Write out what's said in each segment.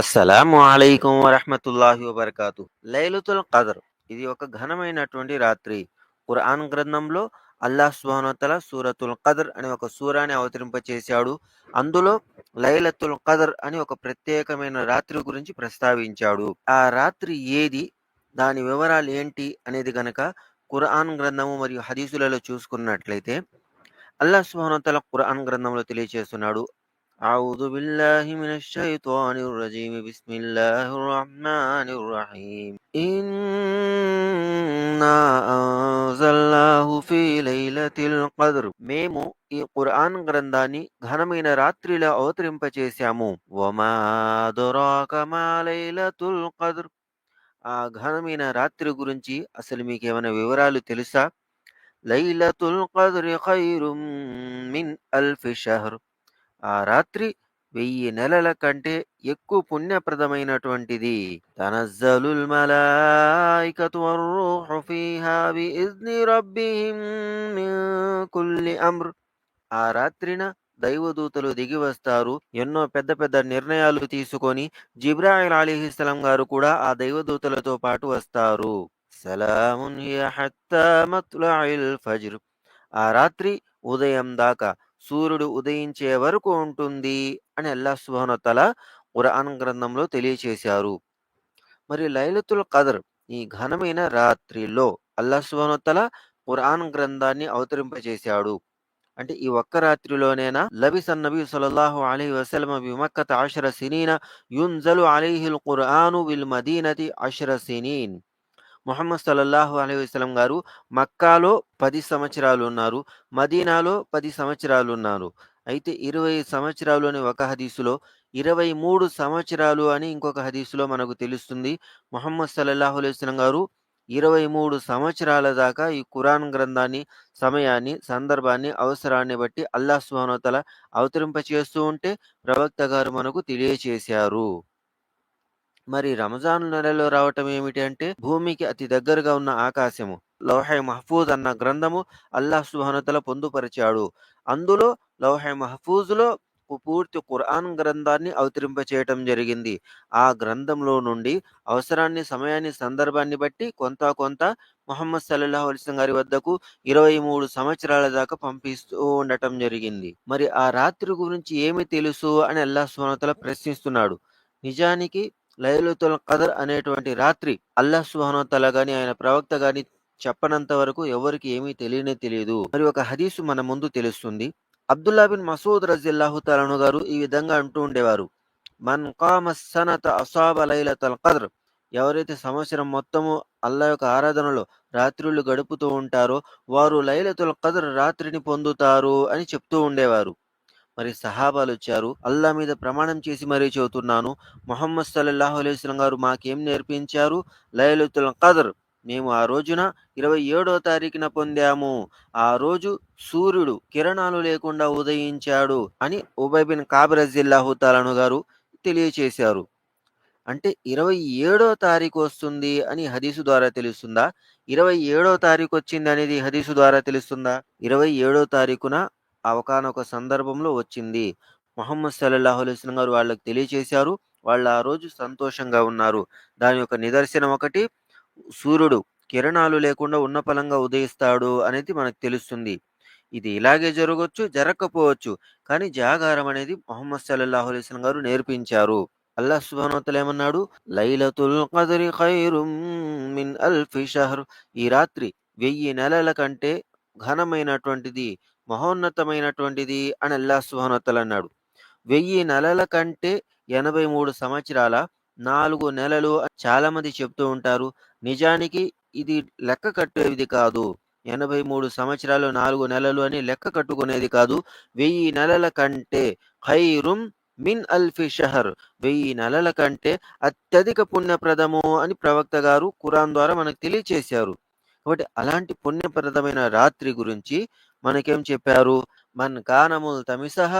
అస్సలం అలైకుం వరహమతుల్లాహి వబర్కాతు. లైలుతుల్ కదర్ ఇది ఒక ఘనమైనటువంటి రాత్రి. ఖురాన్ గ్రంథంలో అల్లాహ్ సుబ్హానహువతఆలా సూరతుల్ కదర్ అనే ఒక సూరాని అవతరింపచేశాడు. అందులో లైలతుల్ కదర్ అని ఒక ప్రత్యేకమైన రాత్రి గురించి ప్రస్తావించాడు. ఆ రాత్రి ఏది దాని వివరాలు ఏంటి అనేది గనక ఖురాన్ గ్రంథము మరియు హదీసులలో చూసుకున్నట్లయితే అల్లాహ్ సుబ్హానహువతఆలా ఖురాన్ గ్రంథంలో తెలియజేస్తున్నాడు أعوذ بالله من الشيطان الرجيم بسم الله الرحمن الرحيم إنا أنزلناه في ليلة القدر మేము ఈ ఖురాన్ గ్రంథాన్ని ఘనమైన రాత్రిలో అవతరింపచేశాము వమా అదరాక మా లైలతుల్ ఖద్ర్ ఆ ఘనమైన రాత్రి గురించి అసలు మీకు ఏమైనా వివరాలు తెలుసా లైలతుల్ ఖద్రి ఖైరుం మిన్ అల్ఫి షహర్ ఆ రాత్రి వెయ్యి నెలల కంటే ఎక్కువ పుణ్యప్రదమైనటువంటిది. తనజ్జలుల్ మలాయికతు వర్రూహు ఫీహా బిఇజ్ని రబ్బిహిం మిన్ కుల్లి అమ్ర్. ఆ రాత్రిన దైవదూతలు దిగి వస్తారు ఎన్నో పెద్ద పెద్ద నిర్ణయాలు తీసుకొని జిబ్రాయిల్ అలీహిస్సలాం గారు కూడా ఆ దైవదూతలతో పాటు వస్తారు. సలామున్ హియ హత్తా మత్లఇల్ ఫజ్ర్. ఆ రాత్రి ఉదయం దాకా సూర్యుడు ఉదయించే వరకు ఉంటుంది అని అల్లా సుబ్హానహు వతఆలా ఖురాన్ గ్రంథంలో తెలియచేశారు. మరి లైలతుల్ కదర్ ఈ ఘనమైన రాత్రిలో అల్లాహ్ సుబ్హానహు ఖురాన్ గ్రంథాన్ని అవతరింపజేశాడు. అంటే ఈ ఒక్క రాత్రిలోనేనా? లబిస నబీ సల్లల్లాహు అలైహి వసల్లం బి మక్కత అషర సినీన యున్జలు అలైహిల్ ఖురాను విల్ మదీనతి అషర సినీన్. ముహమ్మద్ సల్లల్లాహు అలీ వసలం గారు మక్కాలో పది సంవత్సరాలు ఉన్నారు మదీనాలో పది సంవత్సరాలు ఉన్నారు. అయితే ఇరవై సంవత్సరాలు అని ఒక హదీసులో ఇరవై మూడు సంవత్సరాలు అని ఇంకొక హదీసులో మనకు తెలుస్తుంది. ముహమ్మద్ సల్లల్లాహు అలైహి గారు ఇరవై మూడు సంవత్సరాల దాకా ఈ కురాన్ గ్రంథాన్ని సమయాన్ని సందర్భాన్ని అవసరాన్ని బట్టి అల్లాహ్ సుబ్హానహు అవతరింపచేస్తూ అవతరింప చేస్తూ ఉంటే ప్రవక్త గారు మనకు తెలియచేశారు. మరి రంజాన్ నెలలో రావటం ఏమిటి అంటే భూమికి అతి దగ్గరగా ఉన్న ఆకాశము లౌహే మహఫూజ్ అన్న గ్రంథము అల్లాహ్ సుబ్హానతల పొందుపరిచాడు. అందులో లౌహే మహఫూజ్లో పూర్తి ఖురాన్ గ్రంథాన్ని అవతరింప చేయటం జరిగింది. ఆ గ్రంథంలో నుండి అవసరాన్ని సమయాన్ని సందర్భాన్ని బట్టి కొంత కొంత మొహమ్మద్ సల్లాహు అలిస్లం గారి వద్దకు ఇరవై మూడు సంవత్సరాల దాకా పంపిస్తూ ఉండటం జరిగింది. మరి ఆ రాత్రి గురించి ఏమి తెలుసు అని అల్లాహ్ సుబ్హానతల ప్రశ్నిస్తున్నాడు. నిజానికి లైలతుల్ కదర్ అనేటువంటి రాత్రి అల్లాహ్ సుహానతల గాని ఆయన ప్రవక్త గాని చెప్పనంత వరకు ఎవరికి ఏమీ తెలియనే తెలియదు. మరి ఒక హదీసు మన ముందు తెలుస్తుంది. అబ్దుల్లా బిన్ మసూద్ రజిల్లాహు తలను గారు ఈ విధంగా అంటూ ఉండేవారు. మన్ కామ సనత అసాబ లైలతల్ కదర్ ఎవరైతే సంవత్సరం మొత్తము అల్లా యొక్క ఆరాధనలో రాత్రులు గడుపుతూ ఉంటారో వారు లైలతుల్ కదర్ రాత్రిని పొందుతారు అని చెప్తూ ఉండేవారు. మరి సహాబాలు వచ్చారు. అల్లా మీద ప్రమాణం చేసి మరీ చెబుతున్నాను. మొహమ్మద్ సల్లల్లాహు అలైస్లం గారు మాకేం నేర్పించారు? లైలతుల్ కదర్ మేము ఆ రోజున ఇరవై ఏడో తారీఖున పొందాము. ఆ రోజు సూర్యుడు కిరణాలు లేకుండా ఉదయించాడు అని ఉబైబిన్ కాబరజిల్లాహు తాలను గారు తెలియచేశారు. అంటే ఇరవై ఏడో తారీఖు వస్తుంది అని హదీసు ద్వారా తెలుస్తుందా? ఇరవై ఏడో తారీఖు వచ్చింది అనేది హదీసు ద్వారా తెలుస్తుందా? ఇరవై ఏడో తారీఖున అవకానొక సందర్భంలో వచ్చింది. మొహమ్మద్ సల్లల్లాహు అలైస్లం గారు వాళ్ళకి తెలియచేశారు. వాళ్ళు ఆ రోజు సంతోషంగా ఉన్నారు. దాని యొక్క నిదర్శనం ఒకటి సూర్యుడు కిరణాలు లేకుండా ఉన్నపలంగా ఉదయిస్తాడు అనేది మనకు తెలుస్తుంది. ఇది ఇలాగే జరగవచ్చు జరగకపోవచ్చు. కానీ జాగారం అనేది మొహమ్మద్ సల్లల్లాహు అలైస్లం గారు నేర్పించారు. అల్లాహ్ సుబ్హానహు ఏమన్నాడు? లైలతుల్ కదరి ఖైరుం మిన్ అల్ఫి షహర్. ఈ రాత్రి వెయ్యి నెలల కంటే ఘనమైనటువంటిది మహోన్నతమైనటువంటిది అని అల్లా సుహనతలు అన్నాడు. వెయ్యి నెలల కంటే ఎనభై మూడు సంవత్సరాల నాలుగు నెలలు చాలా మంది చెప్తూ ఉంటారు. నిజానికి ఇది లెక్క కట్టేది కాదు. ఎనభై మూడు సంవత్సరాలు నాలుగు నెలలు అని లెక్క కట్టుకునేది కాదు. వెయ్యి నెలల కంటే ఖైరుం మిన్ అల్ఫి షహర్. వెయ్యి నెలల కంటే అత్యధిక పుణ్యప్రదము అని ప్రవక్త గారు ఖురాన్ ద్వారా మనకు తెలియచేశారు. కాబట్టి అలాంటి పుణ్యప్రదమైన రాత్రి గురించి మనకేం చెప్పారు? మన్ కానముల్ తమిసహ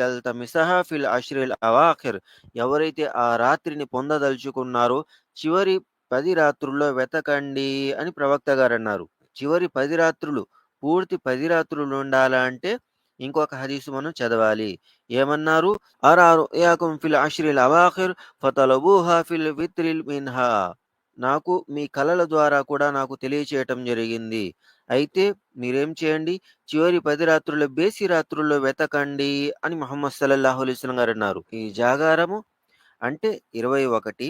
అల్ తమిసహ ఫిల్ అష్రిల్ అవాఖిర్. ఎవరైతే ఆ రాత్రిని పొందదలుచుకున్నారో చివరి పది రాత్రుల్లో వెతకండి అని ప్రవక్త గారు అన్నారు చివరి పది రాత్రులు పూర్తి పది రాత్రులు ఉండాలంటే ఇంకొక హదీసు మనం చదవాలి. ఏమన్నారు? అరారు యాకుం ఫిల్ అష్రిల్ అవాఖిర్ ఫతలబూహా ఫిల్ విత్రిల్ మిన్హా. నాకు మీ కళల ద్వారా కూడా నాకు తెలియచేయటం జరిగింది. అయితే మీరేం చేయండి? చివరి పది రాత్రుల బేసి రాత్రుల్లో వెతకండి అని మహమ్మద్ సల్లల్లాహు అలైస్లం గారు అన్నారు. ఈ జాగారము అంటే ఇరవై ఒకటి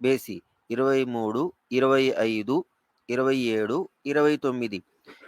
బేసి ఇరవై మూడు ఇరవై ఐదు ఇరవై ఏడు ఇరవై తొమ్మిది.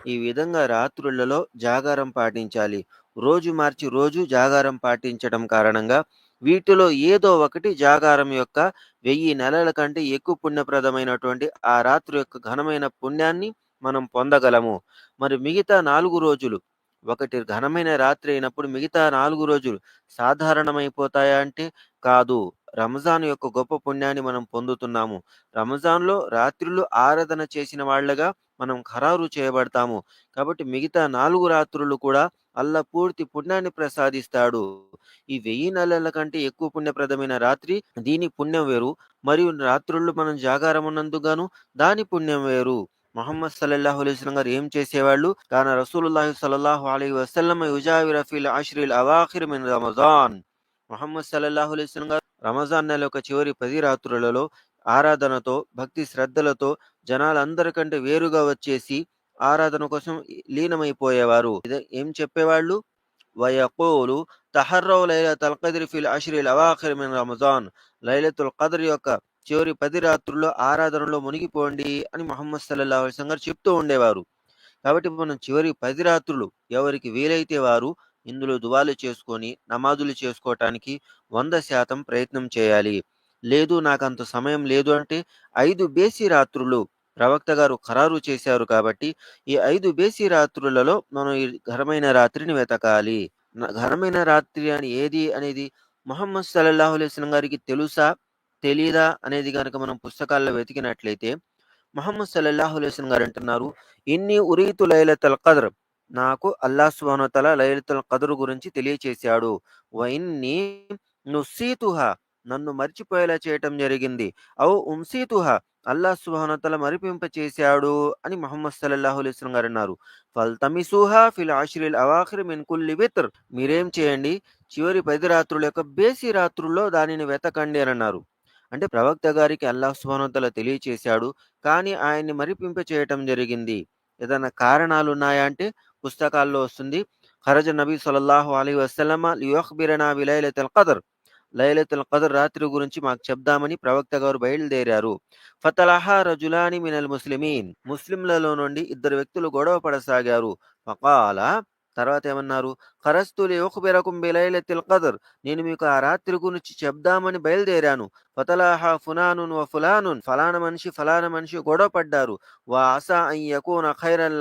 ఈ విధంగా రాత్రులలో జాగారం పాటించాలి. రోజు మార్చి రోజు జాగారం పాటించడం కారణంగా వీటిలో ఏదో ఒకటి జాగారం యొక్క వెయ్యి నెలల కంటే ఎక్కువ పుణ్యప్రదమైనటువంటి ఆ రాత్రి యొక్క ఘనమైన పుణ్యాన్ని మనం పొందగలము. మరి మిగతా నాలుగు రోజులు ఒకటి ఘనమైన రాత్రి అయినప్పుడు మిగతా నాలుగు రోజులు సాధారణమైపోతాయా అంటే కాదు. రంజాన్ యొక్క గొప్ప పుణ్యాన్ని మనం పొందుతున్నాము. రంజాన్లో రాత్రులు ఆరాధన చేసిన వాళ్ళగా మనం ఖరారు చేయబడతాము. కాబట్టి మిగతా నాలుగు రాత్రులు కూడా అల్లా పూర్తి పుణ్యాన్ని ప్రసాదిస్తాడు. ఈ వెయ్యి నెలల కంటే ఎక్కువ పుణ్యప్రదమైన రాత్రి దీని పుణ్యం వేరు. మరియు రాత్రుళ్ళు మనం జాగారం ఉన్నందుగాను దాని పుణ్యం వేరు. మొహమ్మద్ సల్లల్లాహు అలైస్లం గారు ఏం చేసేవాళ్ళు? కాన రసూలుల్లాహి సల్లల్లాహు అలైహి వసల్లం యుజావి రఫీల్ ఆశ్రిల్ అవాఖిర్ మిన్ రమజాన్. మొహమ్మద్ సల్లల్లాహు అలైస్లం గారు రమజాన్ నెల యొక్క చివరి పది రాత్రులలో ఆరాధనతో భక్తి శ్రద్ధలతో జనాలందరికంటే వేరుగా వచ్చేసి ఆరాధన కోసం లీనమైపోయేవారు. ఏం చెప్పేవాళ్ళు? వయకోలు తహర్రవ్ లైలతుల్ ఖద్ర్ ఫిల్ అష్రిల్ అవాఖిర్ మిన్ రమజాన్. లైలతుల్ కదర్ యొక్క చివరి పది రాత్రుల్లో ఆరాధనలో మునిగిపోండి అని మొహమ్మద్ సల్లల్లా అలైస్ గారు చెప్తూ ఉండేవారు. కాబట్టి మనం చివరి పది రాత్రులు ఎవరికి వీలైతే వారు ఇందులో దువాలు చేసుకొని నమాజులు చేసుకోవటానికి వంద శాతం ప్రయత్నం చేయాలి. లేదు నాకు అంత సమయం లేదు అంటే ఐదు బేసి రాత్రులు ప్రవక్త గారు ఖరారు చేశారు కాబట్టి ఈ ఐదు బేసి రాత్రులలో మనం ఈ ఘనమైన రాత్రిని వెతకాలి. ఘనమైన రాత్రి అని ఏది అనేది మొహమ్మద్ సల్లాహు అలైస్ గారికి తెలుసా? తెలీదా అనేది కనుక మనం పుస్తకాల్లో వెతికినట్లయితే మహమ్మద్ సల్లల్లాహు అలైస్లం గారు అంటున్నారు ఇన్ని ఉరీతు లైలతల్ కదర్ నాకు అల్లా సుబానతల లైలతుల్ కదరు గురించి తెలియచేశాడు. వైన్ని నుసీతుహ నన్ను మర్చిపోయేలా చేయటం జరిగింది. అవు ఉంసీతుహ అల్లా సుబానతల మరిపింప చేశాడు అని మహమ్మద్ సల్లల్లాహు అలైస్లం గారు అన్నారు. ఫల్తమిసూహా ఫిల్ ఆశ్రిల్ అవాఖిర్ మిన్ కుల్లి విత్ర్. మీరేం చేయండి? చివరి పది రాత్రుల యొక్క బేసి రాత్రుల్లో దానిని వెతకండి అని అన్నారు. అంటే ప్రవక్త గారికి అల్లాహ్ సుబానతల తెలియచేశాడు. కానీ ఆయన్ని మరిపింప చేయటం జరిగింది. ఏదైనా కారణాలు ఉన్నాయా అంటే పుస్తకాల్లో వస్తుంది. ఖరజ నబీ సల్లల్లాహు అలీ వసలమ లియోఖ్బిరనా విలైలతుల్ కదర్ లైలతుల్ ఖదర్ రాత్రి గురించి మాకు చెప్దామని ప్రవక్త గారు బయలుదేరారు. ఫతలహా రజులాని మినల్ ముస్లిమీన్. ముస్లింలలో నుండి ఇద్దరు వ్యక్తులు గొడవ పడసాగారు. ఫకాల తర్వాత ఏమన్నారు? ఖరస్తులు ఉఖ్బిరకుం బిలైలతిల్ ఖదర్ నేను మీకు ఆ రాత్రి గురించి చెప్దామని బయలుదేరాను. ఫతలాహా ఫునానున్ వ ఫులానున్ ఫలాన మనిషి ఫలాన మనిషి గొడవ పడ్డారు. వా అసా అన్ యకూన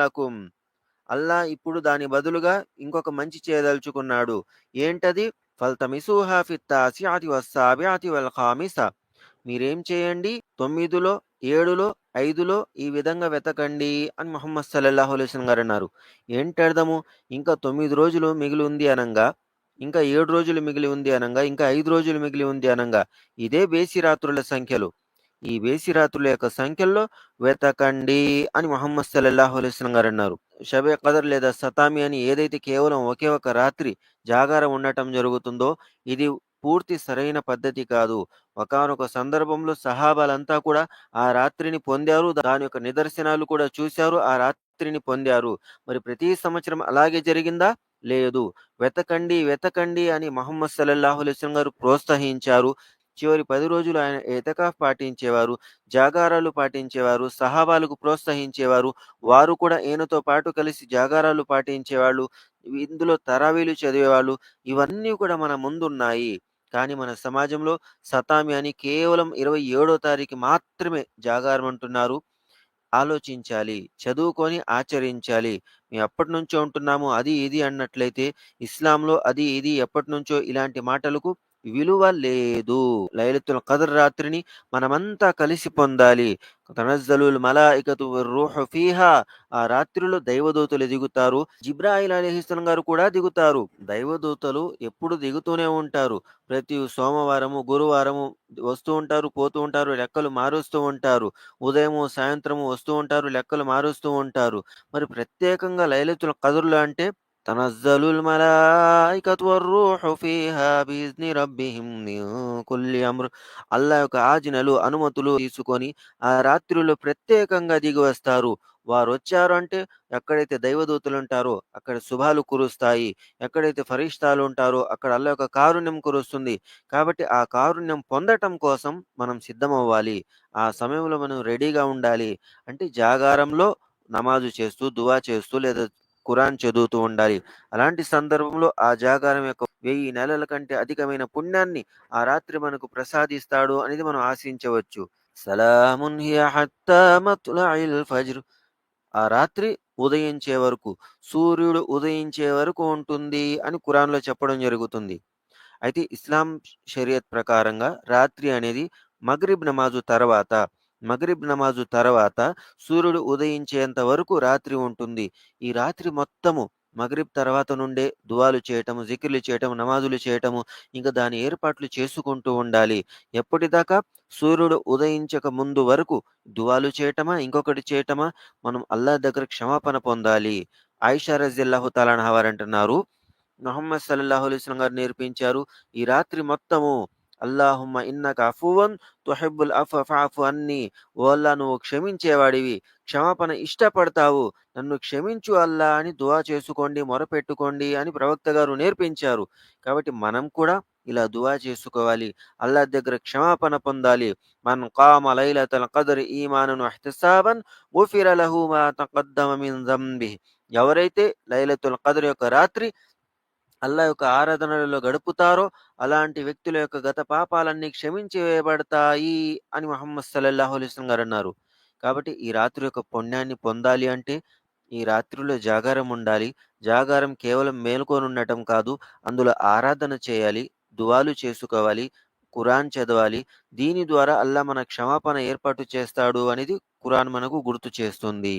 లకుం అల్లా ఇప్పుడు దాని బదులుగా ఇంకొక మంచి చేయదలుచుకున్నాడు. ఏంటది? ఫల్తమిసూహా ఫిత్తాసియాతి వస్సాబియాతి వల్ ఖామిస మీరేం చేయండి? తొమ్మిదిలో ఏడులో ఐదులో ఈ విధంగా వెతకండి అని మొహమ్మద్ సల్లల్లాహు అలైస్లం గారు అన్నారు. ఏంటి అర్థము? ఇంకా తొమ్మిది రోజులు మిగిలి ఉంది అనంగా ఇంకా ఏడు రోజులు మిగిలి ఉంది అనంగా ఇంకా ఐదు రోజులు మిగిలి ఉంది అనంగా ఇదే బేసి రాత్రుల సంఖ్యలు. ఈ బేసి రాత్రుల యొక్క సంఖ్యల్లో వెతకండి అని మొహమ్మద్ సల్లల్లాహు అలైస్లం గారు అన్నారు. షబే కదర్ లేదా సతామి అని ఏదైతే కేవలం ఒకే ఒక రాత్రి జాగారం ఉండటం జరుగుతుందో ఇది పూర్తి సరైన పద్ధతి కాదు. ఒకనొక సందర్భంలో సహాబాలంతా కూడా ఆ రాత్రిని పొందారు. దాని యొక్క నిదర్శనాలు కూడా చూశారు. ఆ రాత్రిని పొందారు. మరి ప్రతి సంవత్సరం అలాగే జరిగిందా? లేదు. వెతకండి వెతకండి అని మహమ్మద్ సల్లల్లాహు అలైస్లం గారు ప్రోత్సహించారు. చివరి పది రోజులు ఆయన ఎతకాఫ్ పాటించేవారు జాగారాలు పాటించేవారు సహాబాలకు ప్రోత్సహించేవారు. వారు కూడా ఈయనతో పాటు కలిసి జాగారాలు పాటించేవాళ్ళు. ఇందులో తరావీలు చదివేవాళ్ళు. ఇవన్నీ కూడా మన ముందున్నాయి. కానీ మన సమాజంలో సతామి అని కేవలం ఇరవై ఏడో తారీఖు మాత్రమే జాగారం అంటున్నారు ఆలోచించాలి చదువుకొని ఆచరించాలి ఎప్పటి నుంచో ఉంటున్నాము అది ఇది అన్నట్లయితే ఇస్లాంలో అది ఇది ఎప్పటి నుంచో ఇలాంటి మాటలకు విలువ లేదు. లైలతుల్ కదర్ రాత్రిని మనమంతా కలిసి పొందాలి. తనజ్జలుల్ మలాయికతు రూహు ఫీహా. ఆ రాత్రిలో దైవదూతలు దిగుతారు. జిబ్రాయిల్ అలీహిస్లం గారు కూడా దిగుతారు. దైవదూతలు ఎప్పుడు దిగుతూనే ఉంటారు. ప్రతి సోమవారము గురువారము వస్తూ ఉంటారు పోతూ ఉంటారు లెక్కలు మారుస్తూ ఉంటారు. ఉదయము సాయంత్రము వస్తూ ఉంటారు లెక్కలు మారుస్తూ ఉంటారు. మరి ప్రత్యేకంగా లైలతుల్ కదుర్లో అంటే తనజ్జలుల్ మలాయికతు వర్రూహు ఫీహా బిఇజ్ని రబ్బిహిం మిన్ కుల్లి అమ్ర్. అల్లా యొక్క ఆజ్ఞలు, అనుమతులు తీసుకొని ఆ రాత్రిలో ప్రత్యేకంగా దిగి వస్తారు. వారొచ్చారు అంటే ఎక్కడైతే దైవదూతలుంటారో అక్కడ శుభాలు కురుస్తాయి. ఎక్కడైతే ఫరిష్టాలు ఉంటారో అక్కడ అల్లా యొక్క కారుణ్యం కురుస్తుంది. కాబట్టి ఆ కారుణ్యం పొందటం కోసం మనం సిద్ధమవ్వాలి. ఆ సమయంలో మనం రెడీగా ఉండాలి. అంటే జాగారంలో నమాజు చేస్తూ, దువా చేస్తూ లేదా ఖురాన్ చదువుతూ ఉండాలి. అలాంటి సందర్భంలో ఆ జాగారం యొక్క వెయ్యి నెలల కంటే అధికమైన పుణ్యాన్ని ఆ రాత్రి మనకు ప్రసాదిస్తాడు అనేది మనం ఆశించవచ్చు. సలామున్ ఫజ్ర్. ఆ రాత్రి ఉదయించే వరకు, సూర్యుడు ఉదయించే వరకు ఉంటుంది అని ఖురాన్‌లో చెప్పడం జరుగుతుంది. అయితే ఇస్లాం షరియత్ ప్రకారంగా రాత్రి అనేది మగ్రిబ్ నమాజు తర్వాత, మగరిబ్ నమాజు తర్వాత సూర్యుడు ఉదయించేంత వరకు రాత్రి ఉంటుంది. ఈ రాత్రి మొత్తము మగరిబ్ తర్వాత నుండే దువాలు చేయటము, జికిర్లు చేయటము, నమాజులు చేయటము, ఇంకా దాని ఏర్పాట్లు చేసుకుంటూ ఉండాలి. ఎప్పటిదాకా సూర్యుడు ఉదయించక ముందు వరకు దువాలు చేయటమా, ఇంకొకటి చేయటమా, మనం అల్లా దగ్గర క్షమాపణ పొందాలి. ఆయిషా రజిల్లాహు తాలా అన్హా వారంటున్నారు, ముహమ్మద్ సల్లల్లాహు గారు నేర్పించారు. ఈ రాత్రి మొత్తము అల్లాహుమ్మ ఇన్నక అఫువన్ తుహిబ్బుల్ అఫ్వ ఫఅఫు అన్నీ. ఓ అల్లా నువ్వు క్షమించేవాడివి. క్షమాపణ ఇష్టపడతావు. నన్ను క్షమించు అల్లా అని దువా చేసుకోండి, మొరపెట్టుకోండి అని ప్రవక్త గారు నేర్పించారు. కాబట్టి మనం కూడా ఇలా దువా చేసుకోవాలి. అల్లా దగ్గర క్షమాపణ పొందాలి. మన్ కామ లైలతల్ ఖద్ర్ ఈమానన్ వహ్తిసాబన్ గుఫిర లహు మా తఖద్దమ మిన్ జంబి ఎవరైతే లైలతుల్ ఖద్ర్ యొక్క రాత్రి అల్లా యొక్క ఆరాధనలలో గడుపుతారో అలాంటి వ్యక్తుల యొక్క గత పాపాలన్నీ క్షమించి వేయబడతాయి అని మహమ్మద్ సల్లల్లాహు అలైహి గారు అన్నారు. కాబట్టి ఈ రాత్రి యొక్క పుణ్యాన్ని పొందాలి అంటే ఈ రాత్రిలో జాగారం ఉండాలి. జాగారం కేవలం మేలుకొని ఉండటం కాదు. అందులో ఆరాధన చేయాలి. దువాలు చేసుకోవాలి. ఖురాన్ చదవాలి. దీని ద్వారా అల్లా మన క్షమాపణ ఏర్పాటు చేస్తాడు అనేది ఖురాన్ మనకు గుర్తు చేస్తుంది.